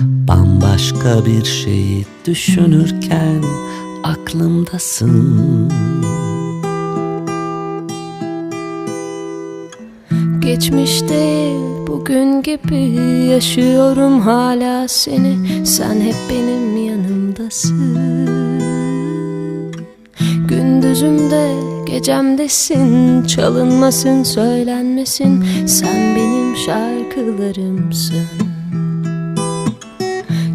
Bambaşka bir şeyi düşünürken aklımdasın. Geçmişte bugün gibi yaşıyorum hala seni. Sen hep benim yanımdasın. Gündüzümde gecemdesin Çalınmasın söylenmesin. Sen benim şarkılarımsın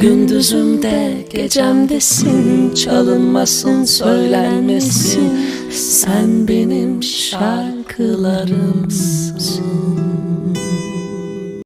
Gündüzümde gecemdesin Çalınmasın söylenmesin. Sen benim şarkılarımsın